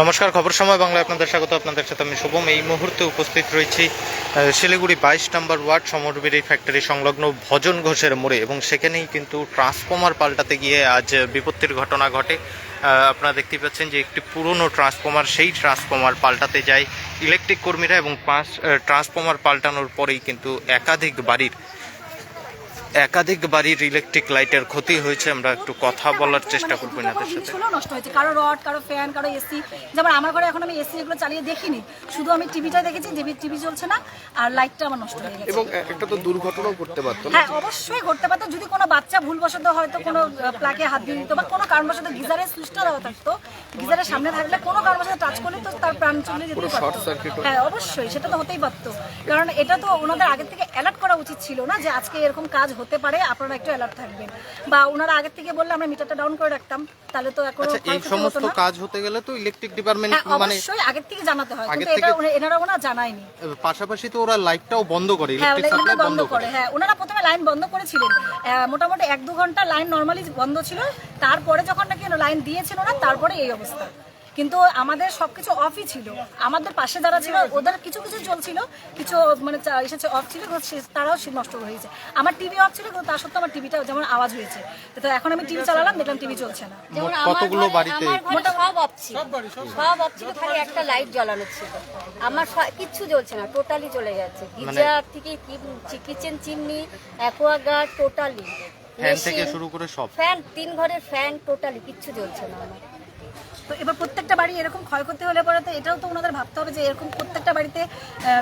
নমস্কার, খবর সময় বাংলায় আপনাদের স্বাগত। আপনাদের সাথে আমি শুভম। এই মুহূর্তে উপস্থিত রয়েছি শিলিগুড়ি বাইশ নম্বর ওয়ার্ড সমরবিরি ফ্যাক্টরি সংলগ্ন ভজন ঘোষের মোড়ে এবং সেখানেই কিন্তু ট্রান্সফর্মার পাল্টাতে গিয়ে আজ বিপত্তির ঘটনা ঘটে। আপনারা দেখতে পাচ্ছেন যে একটি পুরনো ট্রান্সফর্মার, সেই ট্রান্সফর্মার পাল্টাতে যায় ইলেকট্রিক কর্মীরা এবং পাঁচ ট্রান্সফর্মার পাল্টানোর পরেই কিন্তু একাধিক বাড়ির একাধিক বাড়ির ইলেকট্রিক লাইটের ক্ষতি হয়েছে আমরা একটু কথা বলার চেষ্টা করব এনাদের সাথে। নষ্ট হয়েছে। কারও রড কারও ফ্যান কারও এসি যেমন আমার ঘরে এখন আমি এসি এগুলো চালিয়ে দেখিনি শুধু আমি টিভিটা দেখেছি যে টিভি চলছে না আর লাইটটা আমার নষ্ট হয়ে গেছে। এবং একটা তো দুর্ঘটনাও করতে পারতো হ্যাঁ অবশ্যই ঘটতে পারতো। যদি কোনো বাচ্চা ভুলবশত হয়তো কোনো প্লাকে হাত দিয়ে দিত বা কোনো কারণবশত গিজারের সুইচটা দেওয়া থাকতো গিজারের সামনে থাকলে কোনো কারণবশত টাচ করলে তো তার প্রাণ চলে short পারতো হ্যাঁ অবশ্যই সেটা তো হতেই পারতো। কারণ এটা তো ওনাদের আগে থেকে অ্যালার্ট করা উচিত ছিল না যে আজকে এরকম কাজ হতে পারে আপনারা একটু অ্যালার্ট থাকবেন। বা ওনারা আগে থেকে বললে আমরা মিটারটা ডাউন করে রাখতাম তাহলে তো এখন আচ্ছা এই সমস্ত কাজ হতে গেলে তো ইলেকট্রিক ডিপার্টমেন্ট হ্যাঁ মানে অবশ্যই আগের থেকে জানাতে হয় কিন্তু এটা এনারা ওনা জানায়নি। পাশাপাশি তো ওরা লাইটটাও বন্ধ করে হ্যাঁ ইলেকট্রিক সাপ্লাই বন্ধ করে হ্যাঁ ওনারা প্রথমে লাইন বন্ধ করেছিলেন। মোটামুটি এক দু ঘণ্টা লাইন নর্মালি বন্ধ ছিল তারপরে যখন নাকি লাইন দিয়েছিল না তারপরে এই অবস্থা। কিন্তু আমাদের সবকিছু অফই ছিল। আমাদের পাশে যারা ছিল ওদের কিছু কিছু চলছিল কিছু মানে চা- এসেছে অফ ছিল তারাও সে নষ্ট হয়েছে আমার টিভি অফ ছিল কিন্তু তার সত্ত্বেও আমার টিভিটা যেমন আওয়াজ হয়েছে। তো এখন আমি টিভি চালালাম দেখলাম টিভি চলছে না। যেমন আমার কতগুলো বাড়িতে? সব অফ ছিল। সব অফ ছিল খালি একটা লাইট জ্বালানো ছিল। আমার সব- কিচ্ছু জ্বলছে না টোটালি চলে যাচ্ছে মানে গিজার থেকে kitchen chimney Aquaguard totally fan থেকে শুরু করে সব। ফ্যান তিন ঘরের ফ্যান টোটালি কিচ্ছু জ্বলছে না আমার। তো এবার প্রত্যেকটা বাড়ি এরকম ক্ষয়ক্ষতি হলে পরে তো এটাও তো ওনাদের ভাবতে হবে যে এরকম প্রত্যেকটা বাড়িতে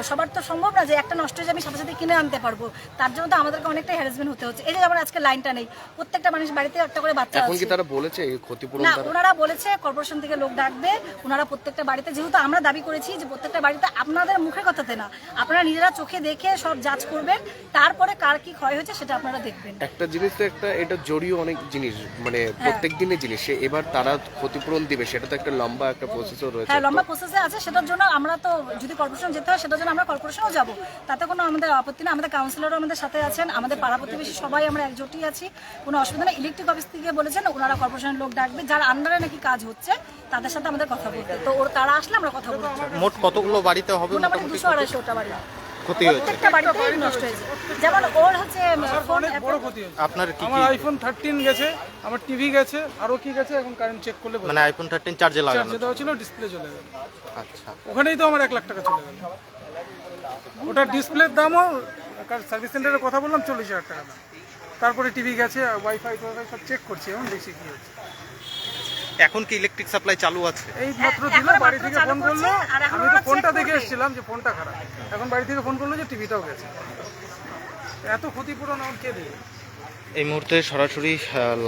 সবার তো সম্ভব না যে একটা নষ্ট হয়ে যাবে সাথে সাথে কিনে আনতে পারব। তার জন্য তো আমাদেরকে অনেকটা হ্যারাসমেন্ট হতে হচ্ছে। এই যে যেমন আজকে লাইনটা নেই প্রত্যেকটা মানুষ বাড়িতে একটা করে বাচ্চা এখন কি তারা বলেছে এই ক্ষতিপূরণ না ওনারা বলেছে কর্পোরেশন থেকে লোক ডাকবে ওনারা প্রত্যেকটা বাড়িতে যেহেতু আমরা দাবি করেছি যে প্রত্যেকটা বাড়িতে আপনাদের মুখের কথাতে না আপনারা নিজেরা চোখে দেখে সব যাচ করবেন তারপরে কার কি ক্ষয় হয়েছে সেটা আপনারা দেখবেন। একটা জিনিস তো একটা এটা জড়িয়ে অনেক জিনিস মানে হ্যাঁ। প্রত্যেক দিনের জিনিস এবার তারা ক্ষতিপূরণ দিবে সেটা তো একটা লম্বা একটা প্রসেসও রয়েছে। হ্যাঁ লম্বা প্রসেসে আছে সেটার জন্য আমরা তো যদি কর্পোরেশন যেতে হয় সেটার জন্য আমরা কর্পোরেশনও যাব। তাতে কোনো আমাদের আপত্তি না আমাদের কাউন্সিলরও আমাদের সাথে আছেন আমাদের পাড়া প্রতিবেশী সবাই আমরা একজোটই আছি। কোনো অসুবিধা নেই। ইলেকট্রিক অফিস থেকে বলেছেন ওনারা কর্পোরেশনের লোক ডাকবে যার আন্ডারে নাকি কাজ হচ্ছে তাদের সাথে আমাদের কথা বলতে তো ওর তারা আসলে আমরা কথা বলব মোট কতগুলো বাড়িতে হবে মোটামুটি দুশো আড়াইশোটা বাড়ি। ক্ষতি হয়েছে। প্রত্যেকটা বাড়িতেই নষ্ট হয়েছে। যেমন ওর হচ্ছে ফোন অনেক বড় ক্ষতি হয়েছে। আপনার কি আমার আইফোন থার্টিন গেছে আমার টিভি গেছে আরও কি গেছে এখন কারেন্ট চেক করলে মানে আইফোন থার্টিন চার্জে লাগানো চার্জে দেওয়া ছিল ডিসপ্লে চলে গেল। আচ্ছা। ওখানেই তো আমার এক লাখ টাকা চলে গেল। ওটা ডিসপ্লের দামও সার্ভিস সেন্টারে কথা বললাম চল্লিশ হাজার টাকা দাম। তারপরে টিভি গেছে ওয়াইফাই সব চেক করছি এখন দেখছি কি হচ্ছে। এখন কি ইলেকট্রিক সাপ্লাই চালু আছে? এই মাত্র এখন দিল বাড়ি থেকে ফোন করল। আমি তো ফোনটা দেখে এসেছিলাম যে ফোনটা খারাপ। এখন বাড়ি থেকে ফোন করল যে টিভিটাও গেছে। এত ক্ষতিপূরণ আমার কে দেবে? এই মুহূর্তে সরাসরি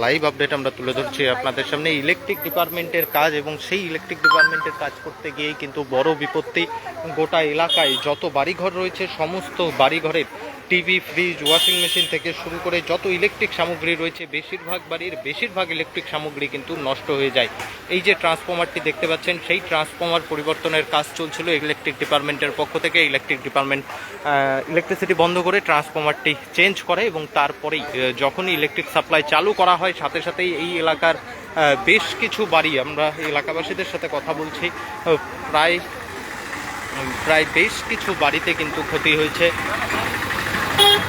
লাইভ আপডেট আমরা তুলে ধরছি আপনাদের সামনে। ইলেকট্রিক ডিপার্টমেন্টের কাজ এবং সেই ইলেকট্রিক ডিপার্টমেন্টের কাজ করতে গিয়েই কিন্তু বড় বিপত্তি গোটা এলাকায়। যত বাড়িঘর রয়েছে সমস্ত বাড়িঘরের টিভি, ফ্রিজ, ওয়াশিং মেশিন থেকে শুরু করে যত ইলেকট্রিক সামগ্রী রয়েছে, বেশিরভাগ বাড়ির বেশিরভাগ ইলেকট্রিক সামগ্রী কিন্তু নষ্ট হয়ে যায়। এই যে ট্রান্সফর্মারটি দেখতে পাচ্ছেন, সেই ট্রান্সফর্মার পরিবর্তনের কাজ চলছিল ইলেকট্রিক ডিপার্টমেন্টের পক্ষ থেকে। ইলেকট্রিক ডিপার্টমেন্ট ইলেকট্রিসিটি বন্ধ করে ট্রান্সফর্মারটি চেঞ্জ করে এবং তারপরেই যখনই ইলেকট্রিক সাপ্লাই চালু করা হয়, সাথে সাথেই এই এলাকার বেশ কিছু বাড়ি, আমরা এলাকাবাসীদের সাথে কথা বলছি প্রায় প্রায় বেশ কিছু বাড়িতে কিন্তু ক্ষতি হয়েছে।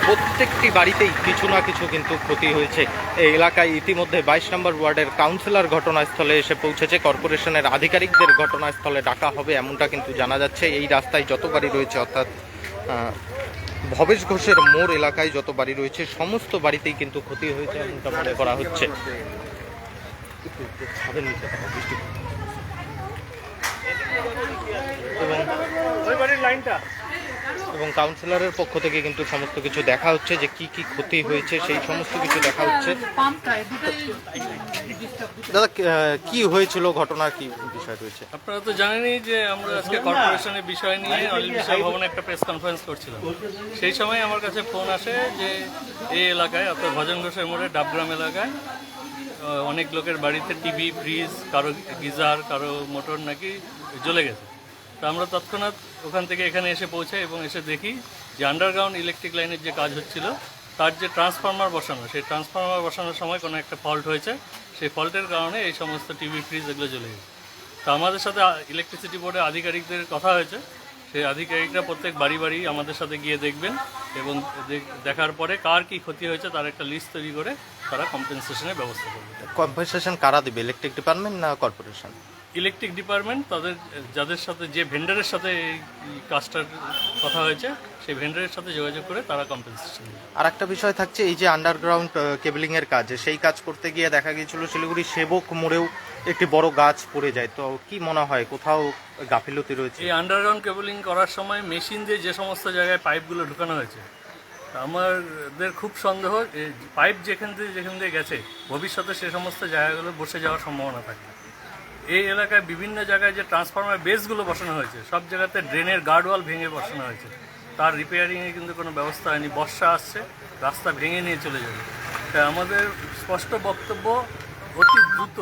প্রত্যেকটি বাড়িতেই কিছু না কিছু কিন্তু ক্ষতি হয়েছে। এই এলাকায় ইতিমধ্যে বাইশ নম্বর ওয়ার্ডের কাউন্সিলর ঘটনাস্থলে এসে পৌঁছেছে। কর্পোরেশনের আধিকারিকদের ঘটনাস্থলে ডাকা হবে এমনটা কিন্তু জানা যাচ্ছে। এই রাস্তায় যত বাড়ি রয়েছে, অর্থাৎ ভবেশ ঘোষের মোড় এলাকায় যত বাড়ি রয়েছে, সমস্ত বাড়িতেই কিন্তু ক্ষতি হয়েছে এমনটা মনে করা হচ্ছে। এবং বৃষ্টি এবং কাউন্সিলরের পক্ষ থেকে কিন্তু সমস্ত কিছু দেখা হচ্ছে যে কি কি ক্ষতি হয়েছে সেই সমস্ত কিছু দেখা হচ্ছে। দাদা কি- হয়েছিল ঘটনা কি বিষয় রয়েছে? আপনারা তো জানেনই যে আমরা আজকে কর্পোরেশনের বিষয় নিয়ে অনিল বিষয় ভবনে একটা প্রেস কনফারেন্স করছিলাম। সেই সময় আমার কাছে ফোন আসে যে এই এলাকায় অর্থাৎ ভজন ঘোষের মোড়ে ডাবগ্রাম এলাকায় অনেক লোকের বাড়িতে টিভি ফ্রিজ কারও গিজার কারও মোটর নাকি জ্বলে গেছে। তো আমরা তৎক্ষণাৎ ওখান থেকে এখানে এসে পৌঁছাই এবং এসে দেখি যে আন্ডারগ্রাউন্ড ইলেকট্রিক লাইনের যে কাজ হচ্ছিল, তার যে ট্রান্সফর্মার বসানো, সেই ট্রান্সফর্মার বসানোর সময় কোনো একটা ফল্ট হয়েছে। সেই ফল্টের কারণে এই সমস্ত টিভি ফ্রিজ এগুলো জ্বলে গেছে। তো আমাদের সাথে ইলেকট্রিসিটি বোর্ডের আধিকারিকদের কথা হয়েছে। সেই আধিকারিকরা প্রত্যেক বাড়ি বাড়ি আমাদের সাথে গিয়ে দেখবেন এবং দেখার পরে কার কি ক্ষতি হয়েছে তার একটা লিস্ট তৈরি করে তারা কম্পেনসেশনের ব্যবস্থা করবে। কম্পেনসেশন কারা দেবে? ইলেকট্রিক ডিপার্টমেন্ট না কর্পোরেশন ইলেকট্রিক ডিপার্টমেন্ট তাদের যাদের সাথে যে ভেন্ডারের সাথে এই কাজটার কথা হয়েছে সেই ভেন্ডারের সাথে যোগাযোগ করে তারা কম্পেনসেশন আর একটা বিষয় থাকছে এই যে আন্ডারগ্রাউন্ড কেবলিং এর কাজ সেই কাজ করতে গিয়ে দেখা গিয়েছিল শিলিগুড়ি সেবক মোড়েও একটি বড় গাছ পড়ে যায়। তো কি মনে হয় কোথাও গাফিলতি রয়েছে? এই আন্ডারগ্রাউন্ড কেবলিং করার সময় মেশিন দিয়ে যে সমস্ত জায়গায় পাইপগুলো ঢুকানো হয়েছে আমাদের খুব সন্দেহ পাইপ যেখান থেকে যেখান দিয়ে গেছে ভবিষ্যতে সে সমস্ত জায়গাগুলো বসে যাওয়ার সম্ভাবনা থাকে। এই এলাকায় বিভিন্ন জায়গায় যে ট্রান্সফরমার বেসগুলো বসানো হয়েছে সব জায়গাতে ড্রেনের গার্ডওয়াল ভেঙে বসানো হয়েছে। তার রিপেয়ারিংয়ে কিন্তু কোনো ব্যবস্থা হয়নি বর্ষা আসছে রাস্তা ভেঙে নিয়ে চলে যাবে। তাই আমাদের স্পষ্ট বক্তব্য অতি দ্রুত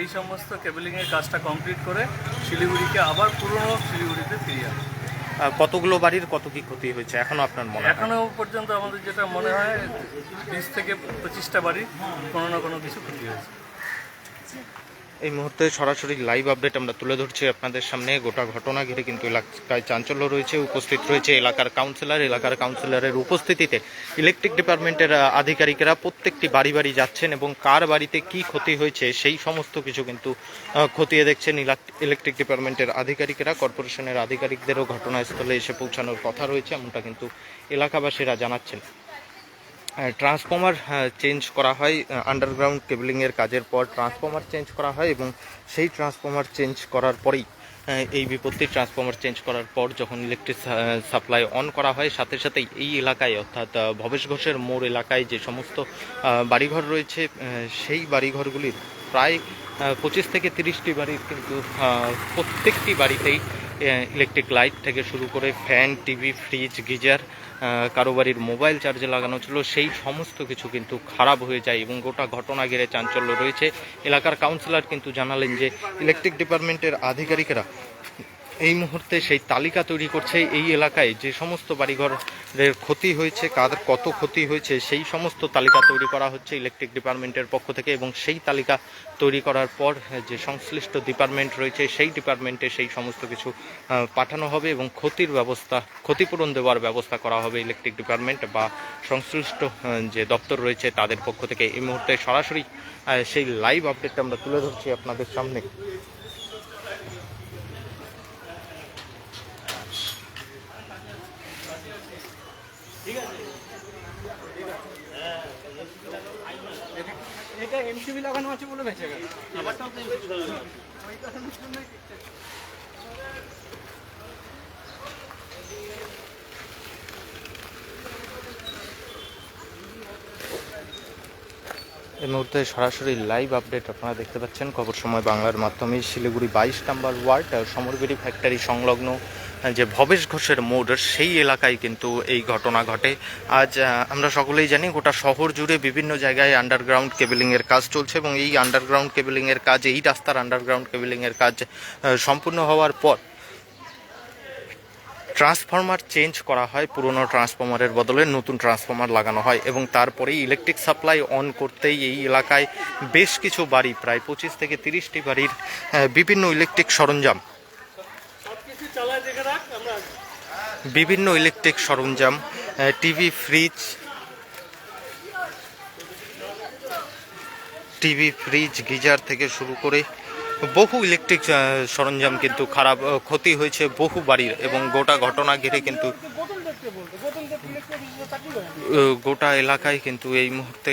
এই সমস্ত কেবলিংয়ের কাজটা কমপ্লিট করে শিলিগুড়িকে আবার পুরনো শিলিগুড়িতে ফিরিয়ে আহ, কতগুলো বাড়ির কত কি ক্ষতি হয়েছে? এখনও আপনার মনে এখনও পর্যন্ত আমাদের যেটা মনে হয় বিশ থেকে পঁচিশটা বাড়ি কোনো না কোনো কিছু ক্ষতি হয়েছে। এই মুহূর্তে সরাসরি লাইভ আপডেট আমরা তুলে ধরছি আপনাদের সামনে। গোটা ঘটনা ঘিরে কিন্তু এলাকায় চাঞ্চল্য রয়েছে, উপস্থিত রয়েছে এলাকার কাউন্সিলর এলাকার কাউন্সিলরের উপস্থিতিতে ইলেকট্রিক ডিপার্টমেন্টের আধিকারিকেরা প্রত্যেকটি বাড়ি বাড়ি যাচ্ছেন এবং কার বাড়িতে কি ক্ষতি হয়েছে সেই সমস্ত কিছু কিন্তু খতিয়ে দেখছেন ইলেকট্রিক ডিপার্টমেন্টের আধিকারিকেরা। কর্পোরেশনের আধিকারিকদেরও ঘটনাস্থলে এসে পৌঁছানোর কথা রয়েছে, এমনটা কিন্তু এলাকাবাসীরা জানাচ্ছেন। ট্রান্সফর্মার চেঞ্জ করা হয় আন্ডারগ্রাউন্ড কেবলিংয়ের কাজের পর ট্রান্সফর্মার চেঞ্জ করা হয় এবং সেই ট্রান্সফর্মার চেঞ্জ করার পরেই এই বিপত্তি ট্রান্সফর্মার চেঞ্জ করার পর যখন ইলেকট্রিক সাপ্লাই অন করা হয়, সাথে সাথেই এই এলাকায়, অর্থাৎ ভবেশ ঘোষের মোড় এলাকায় যে সমস্ত বাড়িঘর রয়েছে সেই বাড়িঘরগুলির প্রায় পঁচিশ থেকে তিরিশটি বাড়ির কিন্তু প্রত্যেকটি বাড়িতেই ইলেকট্রিক লাইট থেকে শুরু করে ফ্যান টিভি ফ্রিজ গিজার কারও মোবাইল চার্জে লাগানো ছিল, সেই সমস্ত কিছু কিন্তু খারাপ হয়ে যায় এবং গোটা ঘটনা ঘিরে চাঞ্চল্য রয়েছে। এলাকার কাউন্সিলর কিন্তু জানালেন যে ইলেকট্রিক ডিপার্টমেন্টের আধিকারিকেরা এই মুহূর্তে সেই তালিকা তৈরি করছে এই এলাকায় যে সমস্ত বাড়িঘরের ক্ষতি হয়েছে, কাদের কত ক্ষতি হয়েছে, সেই সমস্ত তালিকা তৈরি করা হচ্ছে ইলেকট্রিক ডিপার্টমেন্টের পক্ষ থেকে এবং সেই তালিকা তৈরি করার পর যে সংশ্লিষ্ট ডিপার্টমেন্ট রয়েছে সেই ডিপার্টমেন্টে সেই সমস্ত কিছু পাঠানো হবে এবং ক্ষতির ব্যবস্থা, ক্ষতিপূরণ দেওয়ার ব্যবস্থা করা হবে ইলেকট্রিক ডিপার্টমেন্ট বা সংশ্লিষ্ট যে দপ্তর রয়েছে তাদের পক্ষ থেকে। এই মুহূর্তে সরাসরি সেই লাইভ আপডেটটা আমরা তুলে ধরছি আপনাদের সামনে। এটা এমসিবি লাগানো আছে বলে বেঁচে গেল। এই মুহূর্তে সরাসরি লাইভ আপডেট আপনারা দেখতে পাচ্ছেন। খবর সময় বাংলার মাধ্যমে শিলিগুড়ি বাইশ নম্বর ওয়ার্ড সমরবেড়ি ফ্যাক্টরি সংলগ্ন যে ভবেশ ঘোষের মোড়, সেই এলাকায় কিন্তু এই ঘটনা ঘটে। আজ আমরা সকলেই জানি গোটা শহর জুড়ে বিভিন্ন জায়গায় আন্ডারগ্রাউন্ড কেবলিংয়ের কাজ চলছে এবং এই আন্ডারগ্রাউন্ড কেবলিংয়ের কাজ, এই রাস্তার আন্ডারগ্রাউন্ড কেবলিংয়ের কাজ সম্পূর্ণ হওয়ার পর ট্রান্সফরমার চেঞ্জ করা হয়, পুরনো ট্রান্সফরমারের বদলে নতুন ট্রান্সফরমার লাগানো হয় এবং তারপরেই ইলেকট্রিক সাপ্লাই অন করতেই এই এলাকায় বেশ কিছু বাড়ি, প্রায় পঁচিশ থেকে তিরিশটি বাড়ির বিভিন্ন ইলেকট্রিক সরঞ্জাম বিভিন্ন ইলেকট্রিক সরঞ্জাম TV, fridge TV, fridge, geyser থেকে শুরু করে বহু ইলেকট্রিক সরঞ্জাম কিন্তু খারাপ ক্ষতি হয়েছে বহু বাড়ির এবং গোটা ঘটনা ঘিরে কিন্তু গোটা এলাকায় কিন্তু এই মুহূর্তে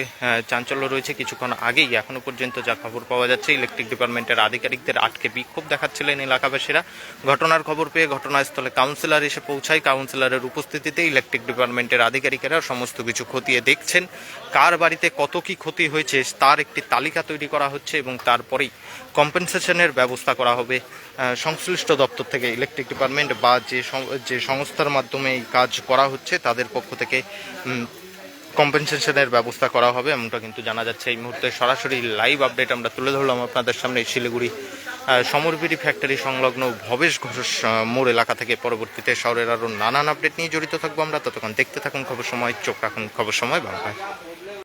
চাঞ্চল্য রয়েছে। কিছুক্ষণ আগেই এখনও পর্যন্ত যা খবর পাওয়া যাচ্ছে, ইলেকট্রিক ডিপার্টমেন্টের আধিকারিকদের আটকে বিক্ষোভ দেখাচ্ছিলেন এলাকাবাসীরা। ঘটনার খবর পেয়ে ঘটনাস্থলে কাউন্সিলর এসে পৌঁছায়। কাউন্সিলরের উপস্থিতিতে ইলেকট্রিক ডিপার্টমেন্টের আধিকারিকেরা সমস্ত কিছু খতিয়ে দেখছেন। কার বাড়িতে কত কি ক্ষতি হয়েছে, তার একটি তালিকা তৈরি করা হচ্ছে এবং তারপরেই কম্পেনসেশনের ব্যবস্থা করা হবে। সংশ্লিষ্ট দপ্তর থেকে ইলেকট্রিক ডিপার্টমেন্ট বা যে যে সংস্থার মাধ্যমে এই কাজ করা হচ্ছে, তাদের পক্ষ থেকে কম্পেনসেশনের ব্যবস্থা করা হবে। এমনটা কিন্তু জানা যাচ্ছে। এই মুহূর্তে সরাসরি লাইভ আপডেট আমরা তুলে ধরলাম আপনাদের সামনে শিলিগুড়ি সমরবিড়ি ফ্যাক্টরি সংলগ্ন ভবেশ ঘোষ মোড় এলাকা থেকে। পরবর্তীতে শহরের আরও নানান আপডেট নিয়ে জড়িত থাকব আমরা। ততক্ষণ দেখতে থাকুন খবর সময়, চোখ রাখুন খবর সময়। বাংলায়